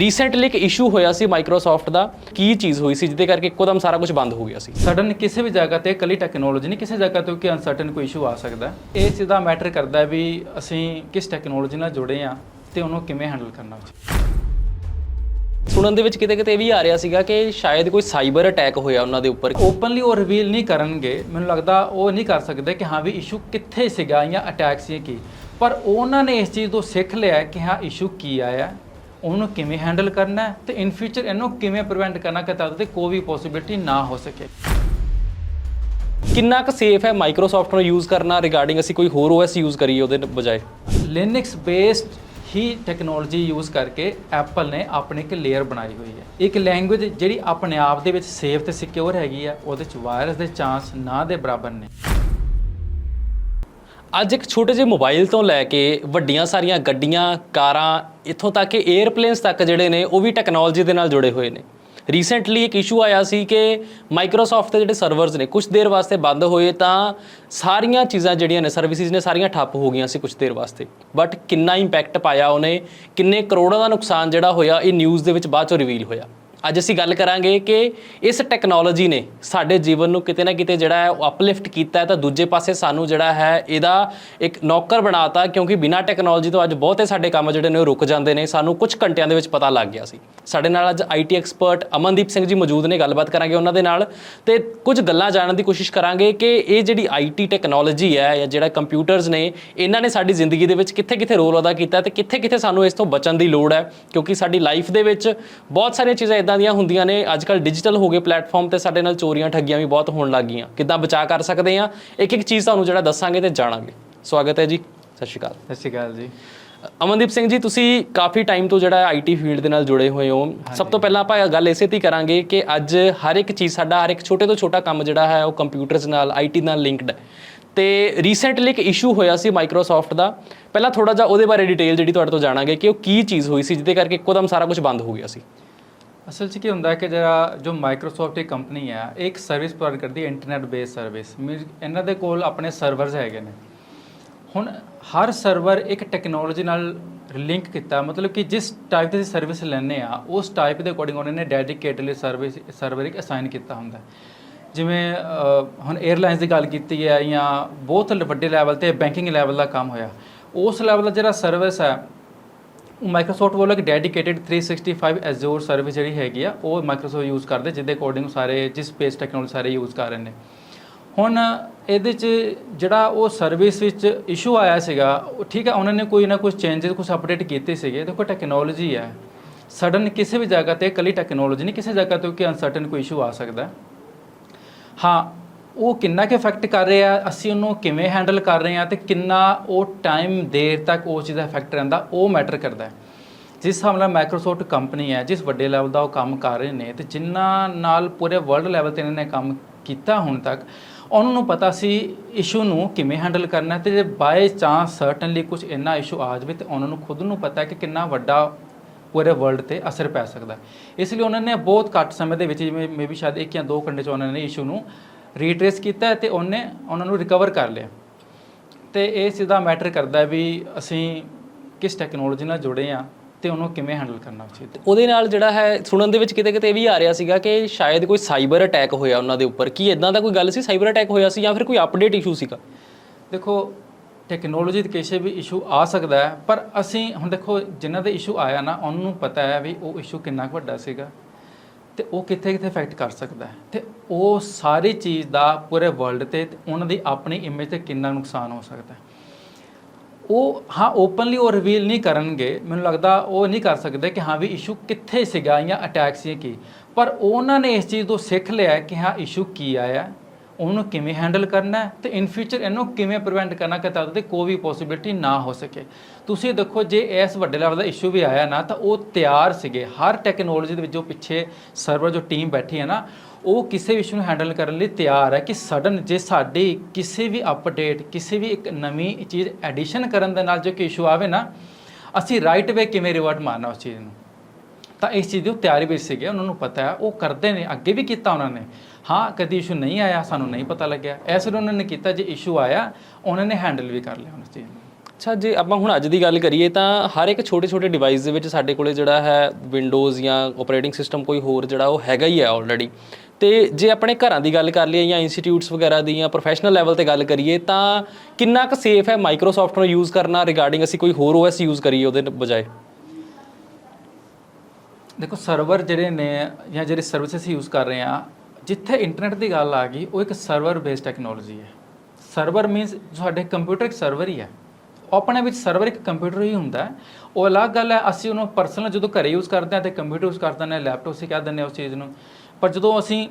Recently ਇੱਕ issue ਹੋਇਆ ਸੀ Microsoft ਦਾ। ਕੀ ਚੀਜ਼ ਹੋਈ ਸੀ ਜਿਹਦੇ ਕਰਕੇ ਇੱਕੋਦਮ ਸਾਰਾ ਕੁਝ ਬੰਦ ਹੋ ਗਿਆ ਸੀ? ਸਡਨ ਕਿਸੇ ਵੀ ਜਗ੍ਹਾ ਤੇ ਇਕੱਲੀ ਟੈਕਨੋਲੋਜੀ ਨਹੀਂ ਕਿਸੇ ਜਗ੍ਹਾ ਤੋਂ ਕਿ ਅਨਸਰਟਨ ਕੋਈ ਇਸ਼ੂ ਆ ਸਕਦਾ। ਇਹ ਚੀਜ਼ ਦਾ ਮੈਟਰ ਕਰਦਾ ਹੈ ਵੀ ਅਸੀਂ ਕਿਸ ਟੈਕਨੋਲੋਜੀ ਨਾਲ ਜੁੜੇ ਆ ਤੇ ਉਹਨੂੰ ਕਿਵੇਂ ਹੈਂਡਲ ਕਰਨਾ ਸੁਣਨ ਦੇ ਵਿੱਚ ਕਿਤੇ ਕਿਤੇ ਇਹ ਵੀ ਆ ਰਿਹਾ ਸੀਗਾ ਕਿ ਸ਼ਾਇਦ ਕੋਈ ਸਾਈਬਰ ਅਟੈਕ ਹੋਇਆ ਉਹਨਾਂ ਦੇ ਉੱਪਰ। ਓਪਨਲੀ ਉਹ ਰਿਵੀਲ ਨਹੀਂ ਕਰਨਗੇ। ਮੈਨੂੰ ਲੱਗਦਾ ਉਹ ਨਹੀਂ ਕਰ ਸਕਦੇ ਕਿ ਹਾਂ ਵੀ ਇਸ਼ੂ ਕਿੱਥੇ ਸੀਗਾ ਜਾਂ ਅਟੈਕ ਸੀ ਕੀ। ਪਰ ਉਹਨਾਂ ਨੇ ਇਸ ਚੀਜ਼ ਤੋਂ ਸਿੱਖ ਲਿਆ ਕਿ ਹਾਂ ਇਸ਼ੂ ਕੀ ਆਇਆ। ਉਹਨੂੰ ਕਿਵੇਂ ਹੈਂਡਲ ਕਰਨਾ ਹੈ ਤੇ ਇਨ ਫਿਊਚਰ ਇਹਨੂੰ ਕਿਵੇਂ ਪ੍ਰੀਵੈਂਟ ਕਰਨਾ ਕਿ ਤਾਂ ਤੇ ਕੋਈ ਵੀ ਪੋਸਿਬਿਲਿਟੀ ਨਾ ਹੋ ਸਕੇ। ਕਿੰਨਾ ਕੁ ਸੇਫ ਹੈ ਮਾਈਕਰੋਸਾਫਟ ਨੂੰ ਯੂਜ਼ ਕਰਨਾ ਰਿਗਾਰਡਿੰਗ ਅਸੀਂ ਕੋਈ ਹੋਰ OS ਯੂਜ਼ ਕਰੀਏ ਉਹਦੇ ਬਜਾਏ? ਲਿਨਕਸ ਬੇਸਡ ਹੀ ਟੈਕਨੋਲੋਜੀ ਯੂਜ਼ ਕਰਕੇ ਐਪਲ ਨੇ ਆਪਣੀ ਇੱਕ ਲੇਅਰ ਬਣਾਈ ਹੋਈ ਹੈ। ਇੱਕ ਲੈਂਗੁਏਜ ਜਿਹੜੀ ਆਪਣੇ ਆਪ ਦੇ ਵਿੱਚ ਸੇਫ ਤੇ ਸਿਕਿਉਰ ਹੈਗੀ ਆ ਉਹਦੇ ਚ ਵਾਇਰਸ ਦੇ ਚਾਂਸ ਨਾ ਦੇ ਬਰਾਬਰ ਨੇ। ਅੱਜ ਇੱਕ ਛੋਟੇ ਜਿਹੇ ਮੋਬਾਈਲ ਤੋਂ ਲੈ ਕੇ ਵੱਡੀਆਂ ਸਾਰੀਆਂ ਗੱਡੀਆਂ, ਕਾਰਾਂ, ਇੱਥੋਂ ਤੱਕ ਕਿ 에ਅਰਪਲੇਨਸ ਤੱਕ ਜਿਹੜੇ ਨੇ, ਉਹ ਵੀ ਟੈਕਨੋਲੋਜੀ ਦੇ ਨਾਲ ਜੁੜੇ ਹੋਏ ਨੇ। ਰੀਸੈਂਟਲੀ ਇੱਕ ਇਸ਼ੂ ਆਇਆ ਸੀ ਕਿ ਮਾਈਕਰੋਸਾਫਟ ਦੇ ਜਿਹੜੇ ਸਰਵਰਸ ਨੇ ਕੁਝ ਦੇਰ ਵਾਸਤੇ ਬੰਦ ਹੋਏ ਤਾਂ ਸਾਰੀਆਂ ਚੀਜ਼ਾਂ ਜਿਹੜੀਆਂ ਨੇ ਸਰਵਿਸਿਜ਼ ਨੇ ਸਾਰੀਆਂ ਠੱਪ ਹੋ ਗਈਆਂ ਸੀ ਕੁਝ ਦੇਰ ਵਾਸਤੇ। ਬਟ ਕਿੰਨਾ ਇੰਪੈਕਟ ਪਾਇਆ ਉਹਨੇ, ਕਿੰਨੇ ਕਰੋੜਾਂ ਦਾ ਨੁਕਸਾਨ ਜਿਹੜਾ ਹੋਇਆ, ਇਹ ਨਿਊਜ਼ ਦੇ ਵਿੱਚ ਬਾਅਦ ਚੋਂ ਰਿਵੀਲ ਹੋਇਆ। ਅੱਜ ਅਸੀਂ ਗੱਲ ਕਰਾਂਗੇ ਕਿ ਇਸ ਟੈਕਨੋਲੋਜੀ ਨੇ ਸਾਡੇ ਜੀਵਨ ਨੂੰ ਕਿਤੇ ਨਾ ਕਿਤੇ ਜਿਹੜਾ ਹੈ ਉਹ ਅਪਲਿਫਟ ਕੀਤਾ ਹੈ, ਤਾਂ ਦੂਜੇ ਪਾਸੇ ਸਾਨੂੰ ਜਿਹੜਾ ਹੈ ਇਹਦਾ ਇੱਕ ਨੌਕਰ ਬਣਾਤਾ, ਕਿਉਂਕਿ ਬਿਨਾਂ ਟੈਕਨੋਲੋਜੀ ਤੋਂ ਅੱਜ ਬਹੁਤੇ ਸਾਡੇ ਕੰਮ ਜਿਹੜੇ ਨੇ ਉਹ ਰੁਕ ਜਾਂਦੇ ਨੇ। ਸਾਨੂੰ ਕੁਝ ਘੰਟਿਆਂ ਦੇ ਵਿੱਚ ਪਤਾ ਲੱਗ ਗਿਆ ਸੀ। ਸਾਡੇ ਨਾਲ ਅੱਜ ਆਈਟੀ ਐਕਸਪਰਟ ਅਮਨਦੀਪ ਸਿੰਘ ਜੀ ਮੌਜੂਦ ਨੇ, ਗੱਲਬਾਤ ਕਰਾਂਗੇ ਉਹਨਾਂ ਦੇ ਨਾਲ। ਤੇ ਕੁਝ ਗੱਲਾਂ ਜਾਣਨ ਦੀ ਕੋਸ਼ਿਸ਼ ਕਰਾਂਗੇ ਕਿ ਇਹ ਜਿਹੜੀ ਆਈਟੀ ਟੈਕਨੋਲੋਜੀ ਹੈ ਜਾਂ ਜਿਹੜਾ ਕੰਪਿਊਟਰਸ ਨੇ, ਇਹਨਾਂ ਨੇ ਸਾਡੀ ਜ਼ਿੰਦਗੀ ਦੇ ਵਿੱਚ ਕਿੱਥੇ-ਕਿੱਥੇ ਰੋਲ ਅਦਾ ਕੀਤਾ ਤੇ ਕਿੱਥੇ-ਕਿੱਥੇ ਸਾਨੂੰ ਇਸ ਤੋਂ ਬਚਣ ਦੀ ਲੋੜ ਹੈ। ਕਿਉਂਕਿ ਸਾਡੀ ਲਾਈਫ ਦੇ ਵਿੱਚ ਬਹੁਤ ਸਾਰੀਆਂ ਚੀਜ਼ਾਂ ਇਦਾਂ ਦੀਆਂ ਹੁੰਦੀਆਂ ਨੇ ਅੱਜ ਕੱਲ ਡਿਜੀਟਲ ਹੋ ਗਏ ਪਲੇਟਫਾਰਮ ਤੇ ਸਾਡੇ ਨਾਲ ਚੋਰੀਆਂ ਠੱਗੀਆਂ ਵੀ ਬਹੁਤ ਹੋਣ ਲੱਗ ਗਈਆਂ। ਕਿੱਦਾਂ ਬਚਾ ਕਰ ਸਕਦੇ ਆ ਇੱਕ ਇੱਕ ਚੀਜ਼ ਤੁਹਾਨੂੰ ਜਿਹੜਾ ਦੱਸਾਂਗੇ ਤੇ ਜਾਣਾਂਗੇ। ਸਵਾਗਤ ਹੈ ਜੀ। ਸਤਿ ਸ਼੍ਰੀ ਅਕਾਲ। ਸਤਿ ਸ਼੍ਰੀ ਅਕਾਲ ਜੀ। ਅਮਨਦੀਪ ਸਿੰਘ ਜੀ ਤੁਸੀਂ ਕਾਫੀ ਟਾਈਮ ਤੋਂ ਜਿਹੜਾ ਆਈਟੀ ਫੀਲਡ ਦੇ ਨਾਲ ਜੁੜੇ ਹੋਏ ਹੋ। ਸਭ ਤੋਂ ਪਹਿਲਾਂ ਆਪਾਂ ਇਹ ਗੱਲ ਇਸੇ ਤੇ ਕਰਾਂਗੇ ਕਿ ਅੱਜ ਹਰ ਇੱਕ ਚੀਜ਼ ਸਾਡਾ ਹਰ ਇੱਕ ਛੋਟੇ ਤੋਂ ਛੋਟਾ ਕੰਮ ਜਿਹੜਾ ਹੈ ਉਹ ਕੰਪਿਊਟਰਸ ਨਾਲ ਆਈਟੀ ਨਾਲ ਲਿੰਕਡ ਹੈ। ਤੇ ਰੀਸੈਂਟਲੀ ਇੱਕ ਇਸ਼ੂ ਹੋਇਆ ਸੀ ਮਾਈਕਰੋਸਾਫਟ ਦਾ। ਪਹਿਲਾਂ ਥੋੜਾ ਜਿਹਾ ਉਹਦੇ ਬਾਰੇ ਡਿਟੇਲ ਜਿਹੜੀ ਤੁਹਾਡੇ ਤੋਂ ਜਾਣਾਂਗੇ ਕਿ ਉਹ ਕੀ ਚੀਜ਼ ਹੋਈ ਸੀ ਜਿਹਦੇ ਕਰਕੇ ਇੱਕੋਦਮ ਸਾਰਾ ਕੁਝ ਬੰਦ ਹੋ ਗਿਆ ਸੀ। ਅਸਲ 'ਚ ਕੀ ਹੁੰਦਾ ਹੈ ਕਿ ਜਿਹੜਾ ਜੋ ਮਾਈਕਰੋਸਾਫਟ ਇੱਕ ਕੰਪਨੀ ਹੈ ਇਹ ਇੱਕ ਸਰਵਿਸ ਪ੍ਰੋਵਾਈਡ ਕਰਦੀ ਹੈ ਇੰਟਰਨੈਟ ਬੇਸ ਸਰਵਿਸ ਮੀਨਸ ਇਹਨਾਂ ਦੇ ਕੋਲ ਆਪਣੇ ਸਰਵਰਸ ਹੈਗੇ ਨੇ। ਹੁਣ ਹਰ ਸਰਵਰ ਇੱਕ ਟੈਕਨੋਲੋਜੀ ਨਾਲ ਲਿੰਕ ਕੀਤਾ, ਮਤਲਬ ਕਿ ਜਿਸ ਟਾਈਪ ਦੀ ਸਰਵਿਸ ਲੈਣੇ ਆ, ਉਸ ਟਾਈਪ ਦੇ ਅਕੋਰਡਿੰਗ ਉਹਨਾਂ ਨੇ ਡੈਡੀਕੇਟਡਲੀ ਸਰਵਿਸ ਸਰਵਰ ਇੱਕ ਅਸਾਈਨ ਕੀਤਾ ਹੁੰਦਾ। ਜਿਵੇਂ ਹੁਣ 에ਅਰਲਾਈਨਸ ਦੀ ਗੱਲ ਕੀਤੀ ਹੈ ਜਾਂ ਬਹੁਤ ਵੱਡੇ ਲੈਵਲ ਤੇ ਬੈਂਕਿੰਗ ਲੈਵਲ ਦਾ ਕੰਮ ਹੋਇਆ, ਉਸ ਲੈਵਲ ਦਾ ਜਿਹੜਾ ਸਰਵਿਸ ਹੈ ਮਾਈਕਰੋਸਾਫਟ ਵੱਲੋਂ ਇੱਕ ਡੈਡੀਕੇਟਿਡ 365 ਐਜ਼ੂਰ ਸਰਵਿਸ ਜਿਹੜੀ ਹੈਗੀ ਆ, ਉਹ ਮਾਈਕਰੋਸਾਫਟ ਯੂਜ਼ ਕਰਦੇ, ਜਿਹਦੇ ਅਕੋਰਡਿੰਗ ਸਾਰੇ, ਜਿਸ ਸਪੇਸ ਟੈਕਨੋਲੋਜੀ ਸਾਰੇ ਯੂਜ਼ ਕਰ ਰਹੇ ਨੇ। ਹੁਣ ਇਹਦੇ ਚ ਜਿਹੜਾ ਉਹ ਸਰਵਿਸ ਵਿੱਚ ਇਸ਼ੂ ਆਇਆ ਸੀਗਾ ਠੀਕ ਹੈ ਉਹਨਾਂ ਨੇ ਕੋਈ ਨਾ ਕੁਝ ਚੇਂਜਸ ਕੁਝ ਅਪਡੇਟ ਕੀਤੇ ਸੀਗੇ। ਦੇਖੋ ਟੈਕਨੋਲੋਜੀ ਹੈ ਸਡਨ ਕਿਸੇ ਵੀ ਜਗ੍ਹਾ ਤੇ, ਇਕੱਲੀ ਟੈਕਨੋਲੋਜੀ ਨਹੀਂ, ਕਿਸੇ ਜਗ੍ਹਾ ਤੋਂ ਕਿ ਅਨਸਰਟਨ ਕੋਈ ਇਸ਼ੂ ਆ ਸਕਦਾ। ਹਾਂ ਉਹ ਕਿੰਨਾ ਕੁ ਇਫੈਕਟ ਕਰ ਰਿਹਾ ਅਸੀਂ ਉਹਨੂੰ ਕਿਵੇਂ ਹੈਂਡਲ ਕਰ ਰਹੇ ਹਾਂ ਤੇ ਕਿੰਨਾ ਉਹ ਟਾਈਮ ਦੇਰ ਤੱਕ ਉਹ ਚੀਜ਼ ਦਾ ਇਫੈਕਟ ਰਹਿੰਦਾ, ਉਹ ਮੈਟਰ ਕਰਦਾ ਹੈ। ਜਿਸ ਹਿਸਾਬ ਨਾਲ ਮਾਈਕਰੋਸਾਫਟ ਕੰਪਨੀ ਹੈ, ਜਿਸ ਵੱਡੇ ਲੈਵਲ ਦਾ ਉਹ ਕੰਮ ਕਰ ਰਹੇ ਨੇ ਤੇ ਜਿਨ੍ਹਾਂ ਨਾਲ ਪੂਰੇ ਵਰਲਡ ਲੈਵਲ ਤੇ ਇਹਨਾਂ ਨੇ ਕੰਮ ਕੀਤਾ ਹੁਣ ਤੱਕ, ਉਹਨਾਂ ਨੂੰ ਪਤਾ ਸੀ ਇਸ਼ੂ ਨੂੰ ਕਿਵੇਂ ਹੈਂਡਲ ਕਰਨਾ ਹੈ ਤੇ ਜੇ ਬਾਏ ਚਾਂਸ ਸਰਟਨਲੀ ਕੁਝ ਇੰਨਾ ਇਸ਼ੂ ਆ ਜਾਵੇ ਤੇ ਉਹਨਾਂ ਨੂੰ ਖੁਦ ਨੂੰ ਪਤਾ ਹੈ ਕਿ ਕਿੰਨਾ ਵੱਡਾ ਪੂਰੇ ਵਰਲਡ ਤੇ ਅਸਰ ਪੈ ਸਕਦਾ ਇਸ ਲਈ ਉਹਨਾਂ ਨੇ ਬਹੁਤ ਘੱਟ ਸਮੇਂ ਦੇ ਵਿੱਚ ਜਿਵੇਂ ਮੇਬੀ ਸ਼ਾਇਦ ਇੱਕ ਜਾਂ ਦੋ ਘੰਟੇ ਚ ਉਹਨਾਂ ਨੇ ਇਸ਼ੂ ਨੂੰ ਰੀਟ੍ਰੇਸ ਕੀਤਾ ਤੇ ਉਹਨੇ ਉਹਨਾਂ ਨੂੰ ਰਿਕਵਰ ਕਰ ਲਿਆ। ਤੇ ਇਹ ਸਿੱਧਾ ਮੈਟਰ ਕਰਦਾ ਵੀ ਅਸੀਂ ਕਿਸ ਟੈਕਨੋਲੋਜੀ ਨਾਲ ਜੁੜੇ ਆ ਤੇ ਉਹਨੂੰ ਕਿਵੇਂ ਹੈਂਡਲ ਕਰਨਾ ਉਚਿਤ। ਉਹਦੇ ਨਾਲ ਜਿਹੜਾ ਹੈ ਸੁਣਨ ਦੇ ਵਿੱਚ ਕਿਤੇ ਕਿਤੇ ਇਹ ਵੀ ਆ ਰਿਹਾ ਸੀਗਾ ਕਿ ਸ਼ਾਇਦ ਕੋਈ ਸਾਈਬਰ ਅਟੈਕ ਹੋਇਆ ਉਹਨਾਂ ਦੇ ਉੱਪਰ। ਕੀ ਇਦਾਂ ਦਾ ਕੋਈ ਗੱਲ ਸੀ ਸਾਈਬਰ ਅਟੈਕ ਹੋਇਆ ਸੀ ਜਾਂ ਫਿਰ ਕੋਈ ਅਪਡੇਟ ਇਸ਼ੂ ਸੀਗਾ? ਦੇਖੋ ਟੈਕਨੋਲੋਜੀ ਦੇ ਕਿਸੇ ਵੀ ਇਸ਼ੂ ਆ ਸਕਦਾ ਹੈ ਪਰ ਅਸੀਂ ਹੁਣ ਦੇਖੋ ਜਿਨ੍ਹਾਂ ਦੇ ਇਸ਼ੂ ਆਇਆ ਨਾ ਉਹਨਾਂ ਪਤਾ ਹੈ ਵੀ ਉਹ ਇਸ਼ੂ ਕਿੰਨਾ ਵੱਡਾ ਸੀਗਾ। ਤੇ ਉਹ ਕਿੱਥੇ ਕਿੱਥੇ ਇਫੈਕਟ ਕਰ ਸਕਦਾ ਹੈ? ਤੇ ਉਹ ਸਾਰੀ ਚੀਜ਼ ਦਾ ਪੂਰੇ ਵਰਲਡ ਤੇ ਤੇ ਉਹਨਾਂ ਦੀ ਆਪਣੀ ਇਮੇਜ ਤੇ ਕਿੰਨਾ ਨੁਕਸਾਨ ਹੋ ਸਕਦਾ ਹੈ? ਉਹ, ਹਾਂ ਓਪਨਲੀ ਉਹ ਰਿਵੀਲ ਨਹੀਂ ਕਰਨਗੇ। ਮੈਨੂੰ ਲੱਗਦਾ ਉਹ ਨਹੀਂ ਕਰ ਸਕਦੇ ਕਿ ਹਾਂ ਵੀ ਇਸ਼ੂ ਕਿੱਥੇ ਸੀਗਾ ਜਾਂ ਅਟੈਕ ਸੀ ਕੀ। ਪਰ ਉਹਨਾਂ ਨੇ ਇਸ ਚੀਜ਼ ਤੋਂ ਸਿੱਖ ਲਿਆ ਕਿ ਹਾਂ ਇਸ਼ੂ ਕੀ ਆਇਆ ਉਹਨੂੰ ਕਿਵੇਂ ਹੈਂਡਲ ਕਰਨਾ ਹੈ ਤੇ ਇਨ ਫਿਊਚਰ ਇਹਨੂੰ ਕਿਵੇਂ ਪ੍ਰੀਵੈਂਟ ਕਰਨਾ ਕਿ ਤਾਂ ਤੇ ਕੋਈ ਵੀ ਪੋਸਿਬਿਲਿਟੀ ਨਾ ਹੋ ਸਕੇ। ਤੁਸੀਂ ਦੇਖੋ, ਜੇ ਇਸ ਵੱਡੇ ਲੈਵਲ ਦਾ ਇਸ਼ੂ ਵੀ ਆਇਆ ਨਾ, ਤਾਂ ਉਹ ਤਿਆਰ ਸੀਗੇ। ਹਰ ਟੈਕਨੋਲੋਜੀ ਦੇ ਵਿੱਚ ਜੋ ਪਿੱਛੇ ਸਰਵਰ ਜੋ ਟੀਮ ਬੈਠੀ ਹੈ ਨਾ, ਉਹ ਕਿਸੇ ਵੀ ਇਸ਼ੂ ਨੂੰ ਹੈਂਡਲ ਕਰਨ ਲਈ ਤਿਆਰ ਹੈ ਕਿ ਸਡਨ ਜੇ ਸਾਡੀ ਕਿਸੇ ਵੀ ਅਪਡੇਟ ਕਿਸੇ ਵੀ ਇੱਕ ਨਵੀਂ ਚੀਜ਼ ਐਡੀਸ਼ਨ ਕਰਨ ਦੇ ਨਾਲ ਜੋ ਕਿ ਇਸ਼ੂ ਆਵੇ ਨਾ, ਅਸੀਂ ਰਾਈਟ ਵੇ ਕਿਵੇਂ ਰਿਵਰਟ ਮਾਰਨਾ ਉਸ ਚੀਜ਼ ਨੂੰ? ਤਾਂ ਇਸ ਚੀਜ਼ ਦੀ ਉਹ ਤਿਆਰੀ ਵਿੱਚ ਸੀਗੇ, ਉਹਨਾਂ ਨੂੰ ਪਤਾ ਹੈ। ਉਹ ਕਰਦੇ ਨੇ, ਅੱਗੇ ਵੀ ਕੀਤਾ ਉਹਨਾਂ ਨੇ। ਹਾਂ ਕਦੀ ਇਸ਼ੂ ਨਹੀਂ ਆਇਆ ਸਾਨੂੰ ਨਹੀਂ ਪਤਾ ਲੱਗਿਆ। ਐਸੇ ਉਹਨਾਂ ਨੇ ਕੀਤਾ ਜੇ ਇਸ਼ੂ ਆਇਆ ਉਹਨਾਂ ਨੇ ਹੈਂਡਲ ਵੀ ਕਰ ਲਿਆ ਉਸ ਚੀਜ਼ ਨੂੰ। ਅੱਛਾ ਜੇ ਆਪਾਂ ਹੁਣ ਅੱਜ ਦੀ ਗੱਲ ਕਰੀਏ ਤਾਂ ਹਰ ਇੱਕ ਛੋਟੇ ਛੋਟੇ ਡਿਵਾਈਸ ਦੇ ਵਿੱਚ ਸਾਡੇ ਕੋਲੇ ਜਿਹੜਾ ਹੈ ਵਿੰਡੋਜ਼ ਜਾਂ ਆਪਰੇਟਿੰਗ ਸਿਸਟਮ ਕੋਈ ਹੋਰ ਜਿਹੜਾ ਉਹ ਹੈਗਾ ਹੀ ਹੈ ਆਲਰੇਡੀ ਤੇ ਜੇ ਆਪਣੇ ਘਰਾਂ ਦੀ ਗੱਲ ਕਰ ਲਈਏ ਜਾਂ ਇੰਸਟੀਚਿਊਟਸ ਵਗੈਰਾ ਦੀ ਜਾਂ ਪ੍ਰੋਫੈਸ਼ਨਲ ਲੈਵਲ ਤੇ ਗੱਲ ਕਰੀਏ ਤਾਂ ਕਿੰਨਾ ਕੁ ਸੇਫ ਹੈ ਮਾਈਕਰੋਸਾਫਟ ਨੂੰ ਯੂਜ਼ ਕਰਨਾ ਰਿਗਾਰਡਿੰਗ ਅਸੀਂ ਕੋਈ ਹੋਰ OS ਯੂਜ਼ ਕਰੀਏ ਉਹਦੇ ਬਜਾਏ? ਦੇਖੋ ਸਰਵਰ ਜਿਹੜੇ ਨੇ ਜਾਂ ਜਿਹੜੇ ਸਰਵਿਸਿਜ਼ ਯੂਜ਼ ਕਰ ਰਹੇ ਆ ਜਿੱਥੇ ਇੰਟਰਨੈਟ ਦੀ ਗੱਲ ਆ ਗਈ, ਉਹ ਇੱਕ ਸਰਵਰ ਬੇਸਡ ਟੈਕਨੋਲੋਜੀ ਹੈ। ਸਰਵਰ ਮੀਨਸ ਤੁਹਾਡੇ ਕੰਪਿਊਟਰ ਇੱਕ ਸਰਵਰ ਹੀ ਹੈ। ਉਹ ਆਪਣੇ ਵਿੱਚ ਸਰਵਰ ਇੱਕ ਕੰਪਿਊਟਰ ਹੀ ਹੁੰਦਾ ਹੈ। ਉਹ ਅਲੱਗ ਗੱਲ ਹੈ, ਅਸੀਂ ਉਹਨੂੰ ਪਰਸਨਲ ਜਦੋਂ ਘਰੇ ਯੂਜ਼ ਕਰਦੇ ਹਾਂ ਤੇ ਕੰਪਿਊਟਰ ਯੂਜ਼ ਕਰਦੇ ਨੇ ਲੈਪਟਾਪ ਅਸੀਂ ਕਹਿ ਦਿੰਦੇ ਹਾਂ ਉਸ ਚੀਜ਼ ਨੂੰ। ਪਰ ਜਦੋਂ ਅਸੀਂ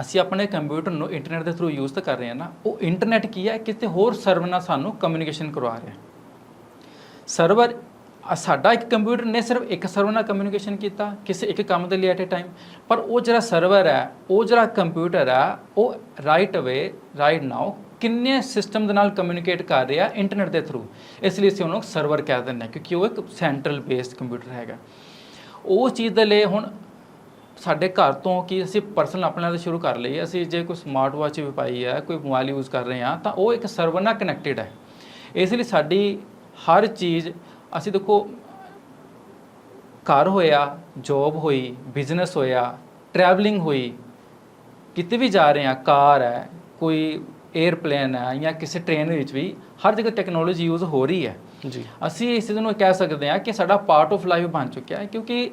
ਅਸੀਂ ਆਪਣੇ ਕੰਪਿਊਟਰ ਨੂੰ ਇੰਟਰਨੈਟ ਦੇ ਥਰੂ ਯੂਜ਼ ਤਾਂ ਕਰ ਰਹੇ ਹਾਂ ਨਾ, ਉਹ ਇੰਟਰਨੈਟ ਕੀ ਹੈ, ਕਿਤੇ ਹੋਰ ਸਰਵਰ ਨਾਲ ਸਾਨੂੰ ਕਮਿਊਨੀਕੇਸ਼ਨ ਕਰਵਾ ਰਿਹਾ ਸਰਵਰ ਅ- ਸਾਡਾ ਇੱਕ ਕੰਪਿਊਟਰ ਨੇ ਸਿਰਫ ਇੱਕ ਸਰਵਰ ਨਾਲ ਕਮਿਊਨੀਕੇਸ਼ਨ ਕੀਤਾ, ਕਿਸੇ ਇੱਕ ਕੰਮ ਦੇ ਲਈ ਐਟ ਅ ਟਾਈਮ ਪਰ ਉਹ ਜਿਹੜਾ ਸਰਵਰ ਹੈ, ਉਹ ਜਿਹੜਾ ਕੰਪਿਊਟਰ ਹੈ, ਉਹ ਰਾਈਟ ਅਵੇ ਰਾਈਟ ਨਾਓ ਕਿੰਨੇ ਸਿਸਟਮ ਦੇ ਨਾਲ ਕਮਿਊਨੀਕੇਟ ਕਰ ਰਿਹਾ ਇੰਟਰਨੈਟ ਦੇ ਥਰੂ ਇਸ ਲਈ ਅਸੀਂ ਉਹਨੂੰ ਸਰਵਰ ਕਹਿ ਦਿੰਦੇ ਹਾਂ, ਕਿਉਂਕਿ ਉਹ ਇੱਕ ਸੈਂਟਰਲ ਬੇਸਡ ਕੰਪਿਊਟਰ ਹੈਗਾ। ਉਹ ਚੀਜ਼ ਦੇ ਲਈ ਹੁਣ ਸਾਡੇ ਘਰ ਤੋਂ ਕਿ ਅਸੀਂ ਪਰਸਨਲ ਆਪਣੇ ਨਾਲ ਸ਼ੁਰੂ ਕਰ ਲਈ ਅਸੀਂ ਜੇ ਕੋਈ ਸਮਾਰਟ ਵਾਚ ਵੀ ਪਾਈ ਹੈ, ਕੋਈ ਮੋਬਾਈਲ ਯੂਜ਼ ਕਰ ਰਹੇ ਹਾਂ, ਤਾਂ ਉਹ ਇੱਕ ਸਰਵਰ ਨਾਲ ਕਨੈਕਟਡ ਹੈ। ਇਸ ਲਈ ਸਾਡੀ ਹਰ ਚੀਜ਼ ਅਸੀਂ ਦੇਖੋ ਘਰ ਹੋਇਆ ਜੋਬ ਹੋਈ ਬਿਜ਼ਨਸ ਹੋਇਆ ਟਰੈਵਲਿੰਗ ਹੋਈ ਕਿਤੇ ਵੀ ਜਾ ਰਹੇ ਹਾਂ ਕਾਰ ਹੈ ਕੋਈ 에ਅਰਪਲੇਨ ਹੈ ਜਾਂ ਕਿਸੇ ਟ੍ਰੇਨ ਵਿੱਚ ਵੀ ਹਰ ਜਗ੍ਹਾ ਟੈਕਨੋਲੋਜੀ ਯੂਜ਼ ਹੋ ਰਹੀ ਹੈ। ਜੀ। ਅਸੀਂ ਇਸ ਨੂੰ ਕਹਿ ਸਕਦੇ ਹਾਂ ਕਿ ਸਾਡਾ ਪਾਰਟ ਆਫ ਲਾਈਫ ਬਣ ਚੁੱਕਿਆ ਹੈ ਕਿਉਂਕਿ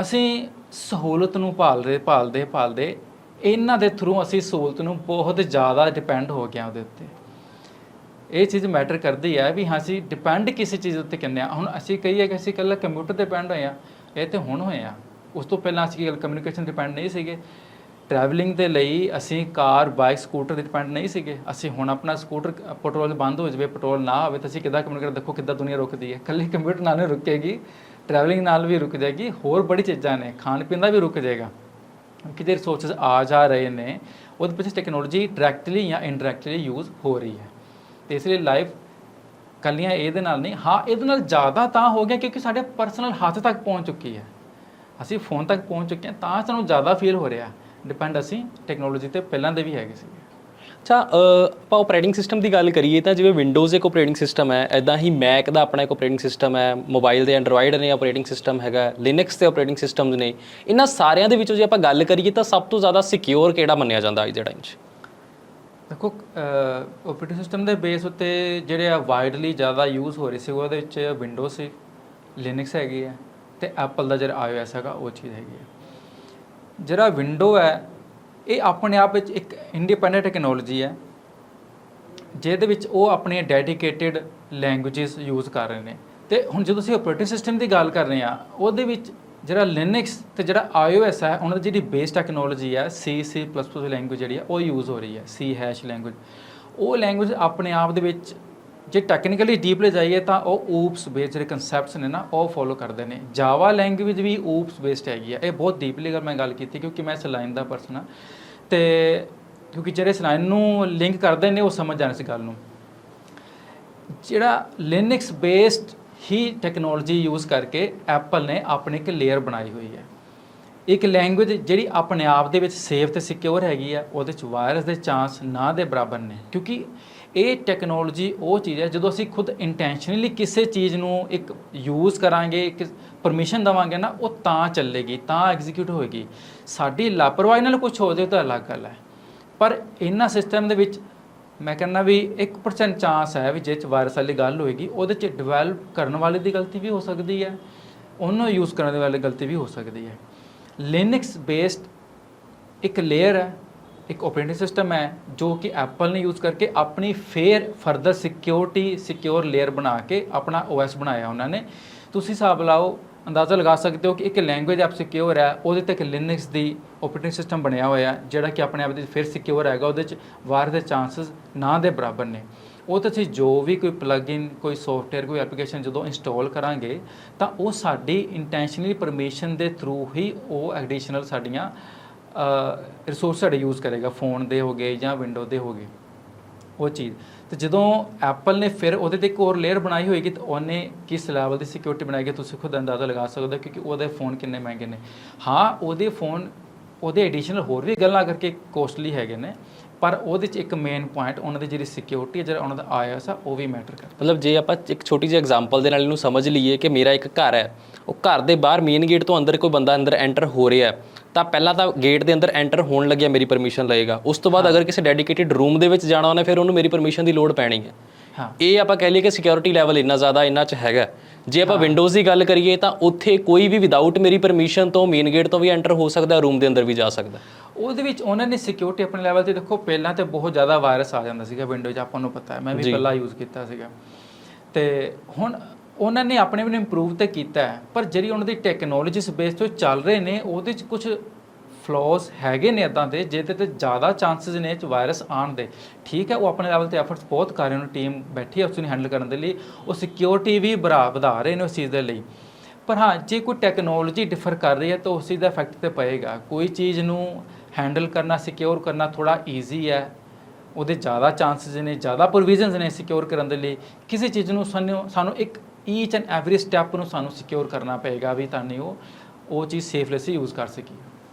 ਅਸੀਂ ਸਹੂਲਤ ਨੂੰ ਭਾਲਦੇ ਭਾਲਦੇ ਭਾਲਦੇ ਇਹਨਾਂ ਦੇ ਥਰੂ ਅਸੀਂ ਸਹੂਲਤ ਨੂੰ ਬਹੁਤ ਜ਼ਿਆਦਾ ਡਿਪੈਂਡ ਹੋ ਗਿਆ ਉਹਦੇ ਉੱਤੇ। ਇਹ ਚੀਜ਼ ਮੈਟਰ ਕਰਦੀ ਹੈ ਵੀ ਹਾਂ, ਅਸੀਂ ਡਿਪੈਂਡ ਕਿਸੇ ਚੀਜ਼ ਉੱਤੇ ਕਿੰਨੇ ਆ। ਹੁਣ ਅਸੀਂ ਕਹੀਏ ਕਿ ਅਸੀਂ ਇਕੱਲਾ ਕੰਪਿਊਟਰ ਤੇ ਡਿਪੈਂਡ ਹੋਏ ਆ, ਇਹ ਤੇ ਹੁਣ ਹੋਏ ਆ। ਉਸ ਤੋਂ ਪਹਿਲਾਂ ਅਸੀਂ ਗੱਲ ਕਮਿਊਨੀਕੇਸ਼ਨ ਡਿਪੈਂਡ ਨਹੀਂ ਸੀਗੇ। ਟਰੈਵਲਿੰਗ ਦੇ ਲਈ ਅਸੀਂ ਕਾਰ ਬਾਈਕ ਸਕੂਟਰ ਤੇ ਡਿਪੈਂਡ ਨਹੀਂ ਸੀਗੇ। ਅਸੀਂ ਹੁਣ ਆਪਣਾ ਸਕੂਟਰ ਪੈਟਰੋਲ ਬੰਦ ਹੋ ਜਾਵੇ ਪੈਟਰੋਲ ਨਾ ਹੋਵੇ ਤਾਂ ਅਸੀਂ ਕਿੱਦਾਂ ਕਮਿਊਨੀਕੇਟ ਦੇਖੋ ਕਿੱਦਾਂ ਦੁਨੀਆ ਰੁਕਦੀ ਹੈ। ਇਕੱਲੇ ਕੰਪਿਊਟਰ ਨਾਲ ਨਹੀਂ ਰੁਕੇਗੀ ਟਰੈਵਲਿੰਗ ਨਾਲ ਵੀ ਰੁਕ ਜਾਏਗੀ, ਹੋਰ ਬੜੀ ਚੀਜ਼ਾਂ ਨੇ। ਖਾਣ ਪੀਣ ਦਾ ਵੀ ਰੁਕ ਜਾਏਗਾ। ਕਿਤੇ ਰਿਸੋਰਸਸ ਆ ਜਾ ਰਹੇ ਨੇ, ਉਹਦੇ ਪਿੱਛੇ ਟੈਕਨੋਲੋਜੀ ਡਾਇਰੈਕਟਲੀ ਜਾਂ ਇਨਡਾਇਰੈਕਟਲੀ ਯੂਜ਼ ਹੋ ਰਹੀ ਹੈ। ਤੇ ਇਸ ਲਈ ਲਾਈਫ ਕੱਲੀਆਂ ਇਹਦੇ ਨਾਲ ਨਹੀਂ, ਹਾਂ, ਇਹਦੇ ਨਾਲ ਜ਼ਿਆਦਾ ਤਾਂ ਹੋ ਗਿਆ ਕਿਉਂਕਿ ਸਾਡੇ ਪਰਸਨਲ ਹੱਥ ਤੱਕ ਪਹੁੰਚ ਚੁੱਕੀ ਹੈ। ਅਸੀਂ ਫੋਨ ਤੱਕ ਪਹੁੰਚ ਚੁੱਕੇ ਹਾਂ ਤਾਂ ਸਾਨੂੰ ਜ਼ਿਆਦਾ ਫੀਲ ਹੋ ਰਿਹਾ। ਡਿਪੈਂਡ ਅਸੀਂ ਟੈਕਨੋਲੋਜੀ ਤੇ ਪਹਿਲਾਂ ਦੇ ਵੀ ਹੈਗੇ ਸੀਗੇ ਅੱਛਾ ਆਪਾਂ ਆਪਰੇਟਿੰਗ ਸਿਸਟਮ ਦੀ ਗੱਲ ਕਰੀਏ ਤਾਂ ਜਿਵੇਂ ਵਿੰਡੋਜ਼ ਇੱਕ ਆਪਰੇਟਿੰਗ ਸਿਸਟਮ ਹੈ ਐਦਾਂ ਹੀ ਮੈਕ ਦਾ ਆਪਣਾ ਇੱਕ ਆਪਰੇਟਿੰਗ ਸਿਸਟਮ ਹੈ ਮੋਬਾਈਲ ਦੇ ਐਂਡਰੋਇਡ ਨੇ ਆਪਰੇਟਿੰਗ ਸਿਸਟਮ ਹੈਗਾ ਲਿਨਕਸ ਦੇ ਆਪਰੇਟਿੰਗ ਸਿਸਟਮਸ ਨੇ। ਇਹਨਾਂ ਸਾਰਿਆਂ ਦੇ ਵਿੱਚੋਂ ਜੇ ਆਪਾਂ ਗੱਲ ਕਰੀਏ ਤਾਂ ਸਭ ਤੋਂ ਜ਼ਿਆਦਾ ਸਿਕਿਉਰ ਕਿਹੜਾ ਮੰਨਿਆ ਜਾਂਦਾ ਅੱਜ ਦੇ ਟਾਈਮ 'ਚ? ਦੇਖੋ ਓਪਰੇਟਿੰਗ ਸਿਸਟਮ ਦੇ ਬੇਸ ਉੱਤੇ ਜਿਹੜੇ ਆ ਵਾਈਡਲੀ ਜ਼ਿਆਦਾ ਯੂਜ਼ ਹੋ ਰਹੇ ਸੀ, ਉਹਦੇ ਵਿੱਚ ਵਿੰਡੋ ਸੀ ਲਿਨਕਸ ਹੈਗੀ ਹੈ ਤੇ ਐਪਲ ਦਾ ਜਿਹੜਾ iOS ਹੈਗਾ, ਉਹ ਚੀਜ਼ ਹੈਗੀ ਹੈ ਜਿਹੜਾ ਵਿੰਡੋ ਹੈ, ਇਹ ਆਪਣੇ ਆਪ ਵਿੱਚ ਇੱਕ ਇੰਡੀਪੈਂਡੈਂਟ ਟੈਕਨੋਲੋਜੀ ਹੈ, ਜਿਹਦੇ ਵਿੱਚ ਉਹ ਆਪਣੀਆਂ ਡੈਡੀਕੇਟਿਡ ਲੈਂਗੁਏਜਸ ਯੂਜ਼ ਕਰ ਰਹੇ ਨੇ। ਤੇ ਹੁਣ ਜਦੋਂ ਅਸੀਂ ਆਪਰੇਟਿੰਗ ਸਿਸਟਮ ਦੀ ਗੱਲ ਕਰ ਰਹੇ ਹਾਂ, ਉਹਦੇ ਵਿੱਚ ਜਿਹੜਾ ਲਿਨਕਸ ਤੇ ਜਿਹੜਾ iOS ਹੈ, ਉਹਨਾਂ ਦੀ ਜਿਹੜੀ ਬੇਸ ਟੈਕਨੋਲੋਜੀ ਹੈ, C, C++ ਲੈਂਗੁਏਜ ਜਿਹੜੀ ਹੈ, ਉਹ ਯੂਜ਼ ਹੋ ਰਹੀ ਹੈ, C ਹੈਸ਼ ਲੈਂਗੁਏਜ ਉਹ ਲੈਂਗੁਏਜ ਆਪਣੇ ਆਪ ਦੇ ਵਿੱਚ ਜੇ ਟੈਕਨੀਕਲੀ ਡੀਪਲੀ ਜਾਈਏ ਤਾਂ ਉਹ ਊਪਸ ਬੇਸਡ ਜਿਹੜੇ ਕਨਸੈਪਟਸ ਨੇ ਨਾ, ਉਹ ਫੋਲੋ ਕਰਦੇ ਨੇ। ਜਾਵਾ ਲੈਂਗੁਏਜ ਵੀ ਊਪਸ ਬੇਸਡ ਹੈਗੀ ਹੈ। ਇਹ ਬਹੁਤ ਡੀਪਲੀ ਅਗਰ ਮੈਂ ਗੱਲ ਕੀਤੀ, ਕਿਉਂਕਿ ਮੈਂ ਇਸ ਲਾਈਨ ਦਾ ਪਰਸਨ ਹਾਂ। ਤੇ ਕਿਉਂਕਿ ਜਿਹੜੇ ਇਸ ਲਾਈਨ ਨੂੰ ਲਿੰਕ ਕਰਦੇ ਨੇ, ਉਹ ਸਮਝ ਜਾਣ ਇਸ ਗੱਲ ਨੂੰ। ਜਿਹੜਾ ਲਿਨਕਸ ਬੇਸਡ ਹੀ ਟੈਕਨੋਲੋਜੀ ਯੂਜ਼ ਕਰਕੇ ਐਪਲ ਨੇ ਆਪਣੀ ਇੱਕ ਲੇਅਰ ਬਣਾਈ ਹੋਈ ਹੈ। ਇੱਕ ਲੈਂਗੁਏਜ ਜਿਹੜੀ ਆਪਣੇ ਆਪ ਦੇ ਵਿੱਚ ਸੇਫ ਤੇ ਸਿਕਿਉਰ ਹੈਗੀ ਆ, ਉਹਦੇ ਚ ਵਾਇਰਸ ਦੇ ਚਾਂਸ ਨਾ ਦੇ ਬਰਾਬਰ ਨੇ। ਕਿਉਂਕਿ ਇਹ ਟੈਕਨੋਲੋਜੀ ਉਹ ਚੀਜ਼ ਹੈ, ਜਦੋਂ ਅਸੀਂ ਖੁਦ ਇੰਟੈਂਸ਼ਨਲੀ ਕਿਸੇ ਚੀਜ਼ ਨੂੰ ਇੱਕ ਯੂਜ਼ ਕਰਾਂਗੇ, ਇੱਕ ਪਰਮਿਸ਼ਨ ਦਵਾਂਗੇ ਨਾ, ਉਹ ਤਾਂ ਚੱਲੇਗੀ, ਤਾਂ ਐਗਜ਼ੀਕਿਊਟ ਹੋਏਗੀ। ਸਾਡੀ ਲਾਪਰਵਾਹੀ ਨਾਲ ਕੁਝ ਹੋ ਜਾਏ ਤਾਂ ਅਲੱਗ ਗੱਲ ਹੈ। ਪਰ ਇਹਨਾਂ ਸਿਸਟਮ ਦੇ ਵਿੱਚ ਮੈਂ ਕਹਿੰਦਾ ਵੀ 1% ਚਾਂਸ ਹੈ ਵੀ ਜੇ ਚ ਵਾਇਰਸ ਵਾਲੀ ਗੱਲ ਹੋਏਗੀ, ਉਹਦੇ ਚ ਡਿਵੈਲਪ ਕਰਨ ਵਾਲੇ ਦੀ ਗਲਤੀ ਵੀ ਹੋ ਸਕਦੀ ਹੈ, ਉਹਨੂੰ ਯੂਜ਼ ਕਰਨ ਵਾਲੇ ਗਲਤੀ ਵੀ ਹੋ ਸਕਦੀ ਹੈ। ਲਿਨਕਸ ਬੇਸਡ ਇੱਕ ਲੇਅਰ ਹੈ, ਇੱਕ ਆਪਰੇਟਿੰਗ ਸਿਸਟਮ ਹੈ, ਜੋ ਕਿ ਐਪਲ ਨੇ ਯੂਜ਼ ਕਰਕੇ ਆਪਣੀ ਫੇਰ ਫਰਦਰ ਸਿਕਿਉਰਿਟੀ ਸਿਕਿਉਰ ਲੇਅਰ ਬਣਾ ਕੇ ਆਪਣਾ OS ਬਣਾਇਆ ਉਹਨਾਂ ਨੇ। ਤੁਸੀਂ ਹਿਸਾਬ ਲਾਓ ਅੰਦਾਜ਼ਾ ਲਗਾ ਸਕਦੇ ਹੋ ਕਿ ਇੱਕ ਲੈਂਗੁਏਜ ਐਪ ਸਿਕਿਉਰ ਹੈ, ਉਹਦੇ ਤੇ ਇੱਕ ਲਿਨਕਸ ਦੀ ਆਪਰੇਟਿੰਗ ਸਿਸਟਮ ਬਣਿਆ ਹੋਇਆ ਜਿਹੜਾ ਕਿ ਆਪਣੇ ਆਪ ਦੇ ਫਿਰ ਸਿਕਿਉਰ ਹੈਗਾ, ਉਹਦੇ ਚ ਵਾਇਰ ਦੇ ਚਾਂਸਸ ਨਾ ਦੇ ਬਰਾਬਰ ਨੇ। ਉਹ ਤਾਂ ਅਸੀਂ ਜੋ ਵੀ ਕੋਈ ਪਲੱਗਇਨ ਕੋਈ ਸੌਫਟਵੇਅਰ ਕੋਈ ਐਪਲੀਕੇਸ਼ਨ ਜਦੋਂ ਇੰਸਟਾਲ ਕਰਾਂਗੇ, ਤਾਂ ਉਹ ਸਾਡੀ ਇੰਟੈਂਸ਼ਨਲੀ ਪਰਮਿਸ਼ਨ ਦੇ ਥਰੂ ਹੀ ਉਹ ਐਡੀਸ਼ਨਲ ਸਾਡੀਆਂ ਰਿਸੋਰਸ ਸਾਡੇ ਯੂਜ਼ ਕਰੇਗਾ ਫੋਨ ਦੇ ਹੋਗੇ ਜਾਂ ਵਿੰਡੋ ਦੇ ਹੋਗੇ ਉਹ ਚੀਜ਼। ਤੇ ਜਦੋਂ ਐਪਲ ਨੇ ਫਿਰ ਉਹਦੇ ਤੇ ਇੱਕ ਹੋਰ ਲੇਅਰ ਬਣਾਈ ਹੋਏਗੀ, ਤਾਂ ਉਹਨੇ ਕਿਸ ਲੈਵਲ ਦੀ ਸਿਕਿਉਰਿਟੀ ਬਣਾਈ ਹੈ ਤੁਸੀਂ ਖੁਦ ਅੰਦਾਜ਼ਾ ਲਗਾ ਸਕਦੇ ਹੋ, ਕਿਉਂਕਿ ਉਹਦੇ ਫੋਨ ਕਿੰਨੇ ਮਹਿੰਗੇ ਨੇ। ਹਾਂ, ਉਹਦੇ ਫੋਨ ਉਹਦੇ ਐਡੀਸ਼ਨਲ ਹੋਰ ਵੀ ਗੱਲਾਂ ਕਰਕੇ ਕੋਸਟਲੀ ਹੈਗੇ ਨੇ ਪਰ ਉਹਦੇ ਚ ਇੱਕ ਮੇਨ ਪੁਆਇੰਟ ਉਹਨਾਂ ਦੀ ਜਿਹੜੀ ਸਿਕਿਉਰਿਟੀ ਹੈ ਜਿਹੜਾ ਉਹਨਾਂ ਦਾ ਆਇਆਸ ਆ ਉਹ ਵੀ ਮੈਟਰ ਕਰਦਾ। ਮਤਲਬ ਜੇ ਆਪਾਂ ਇੱਕ ਛੋਟੀ ਜਿਹੀ ਐਗਜ਼ਾਮਪਲ ਦੇ ਨਾਲ ਇਹਨੂੰ ਸਮਝ ਲਈਏ ਕਿ ਮੇਰਾ ਇੱਕ ਘਰ ਹੈ ਉਹ ਘਰ ਦੇ ਬਾਹਰ ਮੇਨ ਗੇਟ ਤੋਂ ਅੰਦਰ ਕੋਈ ਬੰਦਾ ਅੰਦਰ ਐਂਟਰ ਹੋ ਰਿਹਾ ਤਾਂ ਪਹਿਲਾਂ ਤਾਂ ਗੇਟ ਦੇ ਅੰਦਰ ਐਂਟਰ ਹੋਣ ਲੱਗਿਆ ਮੇਰੀ ਪਰਮਿਸ਼ਨ ਲਏਗਾ। ਉਸ ਤੋਂ ਬਾਅਦ ਅਗਰ ਕਿਸੇ ਡੈਡੀਕੇਟਿਡ ਰੂਮ ਦੇ ਵਿੱਚ ਜਾਣਾ ਉਹਨੇ ਫਿਰ ਉਹਨੂੰ ਮੇਰੀ ਪਰਮਿਸ਼ਨ ਦੀ ਲੋੜ ਪੈਣੀ ਹੈ। ਹਾਂ। ਇਹ ਆਪਾਂ ਕਹਿ ਲਈਏ ਕਿ ਸਿਕਿਉਰਿਟੀ ਲੈਵਲ ਇੰਨਾ ਜ਼ਿਆਦਾ ਇੰਨਾ ਚ ਹੈਗਾ। ਜੇ ਆਪਾਂ ਵਿੰਡੋਜ਼ ਦੀ ਗੱਲ ਕਰੀਏ ਤਾਂ ਉੱਥੇ ਕੋਈ ਵੀ ਵਿਦਆਊਟ ਮੇਰੀ ਪਰਮਿਸ਼ਨ ਤੋਂ ਮੇਨ ਗੇਟ ਤੋਂ ਵੀ ਐਂਟਰ ਹੋ ਸਕਦਾ ਰੂਮ ਦੇ ਅੰਦਰ ਵੀ ਜਾ ਸਕਦਾ। ਉਹਦੇ ਵਿੱਚ ਉਹਨਾਂ ਨੇ ਸਿਕਿਉਰਿਟੀ ਆਪਣੇ ਲੈਵਲ ਤੇ ਦੇਖੋ ਪਹਿਲਾਂ ਤੇ ਬਹੁਤ ਜ਼ਿਆਦਾ ਵਾਇਰਸ ਆ ਜਾਂਦਾ ਸੀਗਾ ਵਿੰਡੋ 'ਚ ਆਪਾਂ ਨੂੰ ਪਤਾ ਹੈ। ਮੈਂ ਵੀ ਪਹਿਲਾਂ ਯੂਜ਼ ਕੀਤਾ ਸੀਗਾ। ਤੇ ਹੁਣ ਉਹਨਾਂ ਨੇ ਆਪਣੇ ਵੀ ਇੰਪਰੂਵ ਤੇ ਕੀਤਾ ਹੈ ਪਰ ਜਿਹੜੀ ਉਹਨਾਂ ਦੀ ਟੈਕਨੋਲੋਜੀ ਬੇਸ ਤੋਂ ਚੱਲ ਰਹੇ ਨੇ ਉਹਦੇ 'ਚ ਕੁਝ ਫਲॉज ਹੈਗੇ ਨੇ ਇਦਾਂ ਦੇ, ਜਿਹਦੇ ਤੇ ਜ਼ਿਆਦਾ ਚਾਂਸਸ ਨੇ ਚ ਵਾਇਰਸ ਆਉਣ ਦੇ। ਠੀਕ ਹੈ, ਉਹ ਆਪਣੇ ਲੈਵਲ ਤੇ ਐਫਰਟਸ ਬਹੁਤ ਕਰ ਰਹੇ ਨੇ ਟੀਮ ਬੈਠੀ ਹੈ ਉਸ ਨੂੰ ਹੈਂਡਲ ਕਰਨ ਦੇ ਲਈ। ਉਹ ਸਿਕਿਉਰਿਟੀ ਵੀ ਬਰਾ ਵਧਾ ਰਹੇ ਨੇ ਉਸ ਚੀਜ਼ ਦੇ ਲਈ। ਪਰ ਹਾਂ, ਜੇ ਕੋਈ ਟੈਕਨੋਲੋਜੀ ਡਿਫਰ ਕਰ ਰਹੀ ਹੈ, ਤਾਂ ਉਸ ਚੀਜ਼ ਦਾ ਇਫੈਕਟ ਤੇ ਪਏਗਾ। ਕੋਈ ਚੀਜ਼ ਨੂੰ ਹੈਂਡਲ ਕਰਨਾ ਸਿਕਿਉਰ ਕਰਨਾ ਥੋੜਾ ਈਜ਼ੀ ਹੈ। ਉਹਦੇ ਜ਼ਿਆਦਾ ਚਾਂਸਸ ਨੇ, ਜ਼ਿਆਦਾ ਪ੍ਰੋਵੀਜ਼ਨਸ ਨੇ ਸਿਕਿਉਰ ਕਰਨ ਦੇ ਲਈ। ਕਿਸੇ ਚੀਜ਼ ਨੂੰ ਸਾਨੂੰ ਸਾਨੂੰ ਇੱਕ ਈਚ ਐਂਡ ਐਵਰੀ ਸਟੈਪ ਨੂੰ ਸਾਨੂੰ ਸਿਕਿਉਰ ਕਰਨਾ ਪਏਗਾ ਵੀ ਤਾਂ ਨਹੀਂ ਉਹ ਉਹ ਚੀਜ਼ ਸੇਫਲੀ ਯੂਜ਼ ਕਰ ਸਕੀਏ।